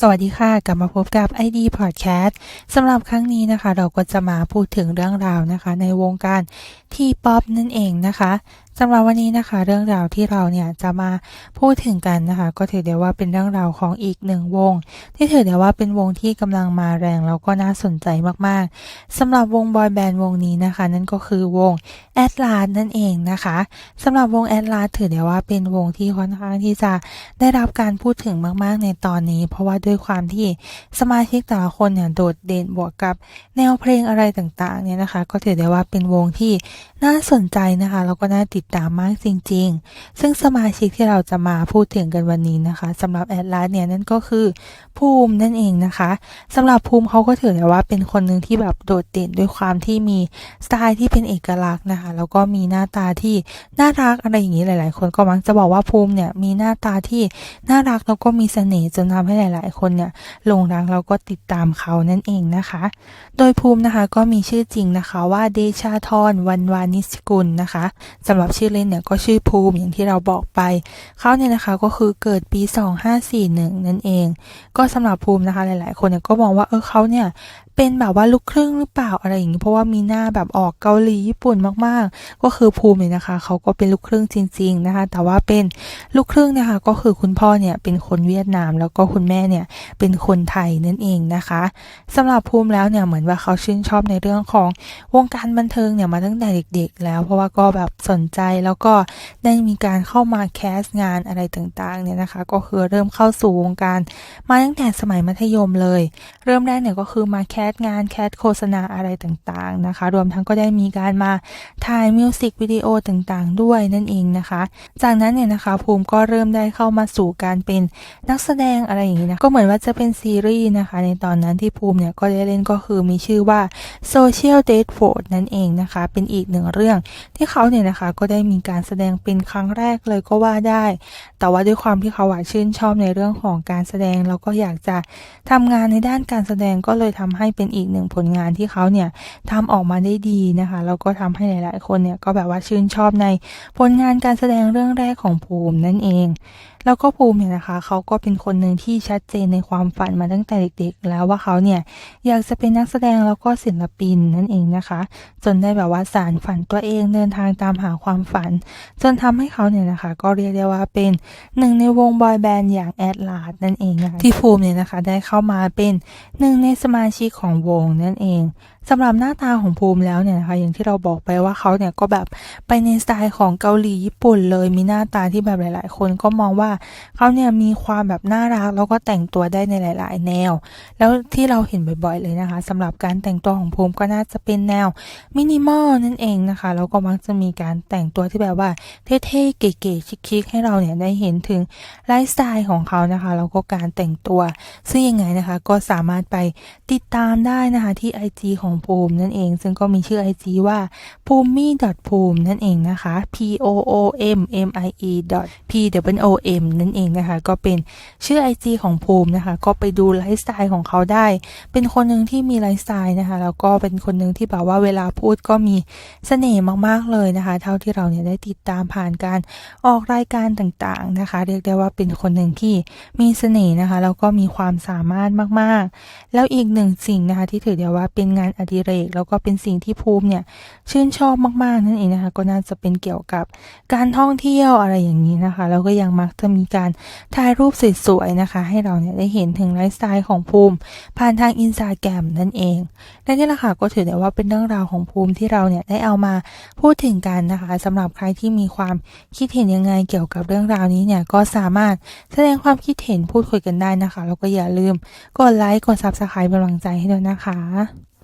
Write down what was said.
สวัสดีค่ะ กลับมาพบกับ ID Podcast สำหรับครั้งนี้นะคะ เราก็จะมาพูดถึงเรื่องราวนะคะ ในวงการทีป๊อปนั่นเองนะคะ สำหรับวันนี้นะคะ เรื่องราวที่เราเนี่ยจะมาพูดถึงกันนะคะ ก็ถือได้ว่าเป็นเรื่องราวของอีกหนึ่งวง ที่ถือได้ว่าเป็นวงที่กำลังมาแรงแล้วก็น่าสนใจมากๆสำหรับวงบอยแบนด์วงนี้นะคะ นั่นก็คือวงแอดลาสนั่นเองนะคะสำหรับวงแอดลาสถือได้ว่าเป็นวงที่ค่อนข้างที่จะได้รับการพูดถึงมาก ๆ ในตอนนี้ เพราะว่าด้วยความที่สมาชิกแต่ละคนเนี่ยโดดเด่นบวกกับแนวเพลงอะไรต่างๆเนี่ยนะคะ ก็ถือได้ว่าเป็นวงที่น่าสนใจนะคะแล้วก็น่าติดตามมากจริง ๆ ซึ่งสมาชิกที่เราจะมาพูดถึงกันวันนี้นะคะสำหรับแอดลาสเนี่ยนั่นก็คือภูมินั่นเองนะคะสำหรับภูมิเขาก็ถือได้ว่าเป็นคนหนึ่งที่แบบโดดเด่นด้วยความที่มีสไตล์ที่เป็นเอกลักษณ์นะคะแล้วก็มีหน้าตาที่น่ารักอะไรอย่างนี้หลาย ๆ คนก็มักจะบอกว่าภูมิเนี่ยมีหน้าตาที่น่ารักแล้วก็มีเสน่ห์จนทำให้หลาย ๆ คนเนี่ยหลงรักแล้วก็ติดตามเขานั่นเองนะคะ โดยภูมินะคะก็มีชื่อจริงนะคะว่าเดชาธรวันวานิสกุลนะคะสำหรับชื่อเล่นเนี่ยก็ชื่อภูมิอย่างที่เราบอกไป เขาเนี่ยนะคะก็คือเกิดปี 2541 นั่นเอง ก็สำหรับภูมินะคะหลาย ๆ คนเนี่ยก็มองว่าเออเขาเนี่ย เป็นแบบว่าลูกครึ่งหรือเปล่าอะไรอย่างนี้เพราะว่ามีหน้าแบบออกเกาหลีญี่ปุ่นมากๆ ก็คือภูมิเนี่ยนะคะเขาก็เป็นลูกครึ่งจริง ๆนะคะ แต่ว่าเป็นลูกครึ่งนะคะ ก็คือคุณพ่อเนี่ยเป็นคนเวียดนาม แล้วก็คุณแม่เนี่ยเป็นคนไทยนั่นเองนะคะสำหรับภูมิแล้วเนี่ยเหมือนว่าเขาชื่นชอบในเรื่องของวงการบันเทิงเนี่ยมาตั้งแต่เด็ก ๆ แล้ว เพราะว่าก็แบบสนใจแล้วก็ได้มีการเข้ามาแคสงานอะไรต่างๆเนี่ยนะคะ ก็คือเริ่มเข้าสู่วงการมาตั้งแต่สมัยมัธยมเลย เริ่มแรกเนี่ยก็คือมาแคสงานแคสโฆษณาอะไรต่างๆนะคะ รวมทั้งก็ได้มีการมาถ่ายมิวสิกวิดีโอต่างๆ ด้วยนั่นเองนะคะ จากนั้นเนี่ยนะคะภูมิก็เริ่มได้เข้ามาสู่การเป็นนักแสดงอะไรอย่างนี้นะก็เหมือนว่าจะเป็นซีรีส์นะคะ ในตอนนั้นที่ภูมิเนี่ยก็ได้เล่นก็คือมีชื่อว่า Social Date f o r d นั่นเองนะคะ เป็นอีกหนึ่งเรื่องที่เขาเนี่ยนะคะก็ได้มีการแสดงเป็นครั้งแรกเลยก็ว่าได้ แต่ว่าด้วยความที่เขาชื่นชอบในเรื่องของการแสดงแล้วก็อยากจะทำงานในด้านการแสดงก็เลยทำให้เป็นอีกหนึ่งผลงานที่เขาเนี่ยทำออกมาได้ดีนะคะแล้วก็ทำให้หลาย ๆ คนเนี่ยก็แบบว่าชื่นชอบในผลงานการแสดงเรื่องแรกของภูมินั่นเอง แล้วก็ภูมิเนี่ยนะคะเขาก็เป็นคนหนึ่งที่ชัดเจนในความฝันมาตั้งแต่เด็ก ๆ แล้วว่าเขาเนี่ยอยากจะเป็นนักแสดงแล้วก็ศิลปินนั่นเองนะคะ จนได้แบบว่าสารฝันตัวเองเดินทางตามหาความฝัน จนทำให้เขาเนี่ยนะคะ ก็เรียกได้ว่าเป็นหนึ่งในวงบอยแบนด์อย่างแอดลาสนั่นเองนะที่ภูมิเนี่ยนะคะได้เข้ามาเป็นหนึ่งในสมาชิกของของวงนั่นเอง สำหรับหน้าตาของภูมิแล้วเนี่ยนะคะอย่างที่เราบอกไปว่าเขาเนี่ยก็แบบไปในสไตล์ของเกาหลีญี่ปุ่นเลยมีหน้าตาที่แบบหลาย ๆ คนก็มองว่าเขาเนี่ยมีความแบบน่ารักแล้วก็แต่งตัวได้ในหลาย ๆ แนว แล้วที่เราเห็นบ่อย ๆ เลยนะคะสำหรับการแต่งตัวของภูมิก็น่าจะเป็นแนวมินิมอลนั่นเองนะคะแล้วก็มักจะมีการแต่งตัวที่แบบว่าเท่ๆเก๋ๆชิคๆให้เราเนี่ยได้เห็นถึงไลฟ์สไตล์ของเขานะคะแล้วก็การแต่งตัว ซึ่งยังไงนะคะก็สามารถไปติดตามได้นะคะที่ IG ของภูมินั่นเอง ซึ่งก็มีชื่อ IG ว่าภูมิ ภูมินั่นเองนะคะ p o o m m i e p w o m นั่นเองนะคะ ก็เป็นชื่อ IG ของภูมินะคะ ก็ไปดูไลฟ์สไตล์ของเขาได้ เป็นคนหนึ่งที่มีไลฟ์สไตล์นะคะ แล้วก็เป็นคนหนึ่งที่แบบว่าเวลาพูดก็มีเสน่ห์มากๆเลยนะคะ เท่าที่เราเนี่ยได้ติดตามผ่านการออกรายการต่างๆนะคะ เรียกได้ว่าเป็นคนหนึ่งที่มีเสน่ห์นะคะ แล้วก็มีความสามารถมากๆ แล้วอีกหนึ่งสิ่งนะคะที่ถือได้ว่าเป็นงานอดิเรก แล้วก็เป็นสิ่งที่ภูมิเนี่ยชื่นชอบมากๆนั่นเองนะคะก็น่าจะเป็นเกี่ยวกับการท่องเที่ยวอะไรอย่างนี้นะคะแล้วก็ยังมักจะมีการถ่ายรูปสวยๆนะคะ ให้เราเนี่ยได้เห็นถึงไลฟ์สไตล์ของภูมิ ผ่านทางอินสตาแกรมนั่นเองและนี่แหละค่ะก็ถือได้ว่าเป็นเรื่องราวของภูมิที่เราเนี่ยได้เอามาพูดถึงกันนะคะสำหรับใครที่มีความคิดเห็นยังไงเกี่ยวกับเรื่องราวนี้เนี่ยก็สามารถแสดงความคิดเห็นพูดคุยกันได้นะคะ แล้วก็อย่าลืมกดไลค์กดซับสไครป์เป็นกำลังใจให้ด้วยนะคะ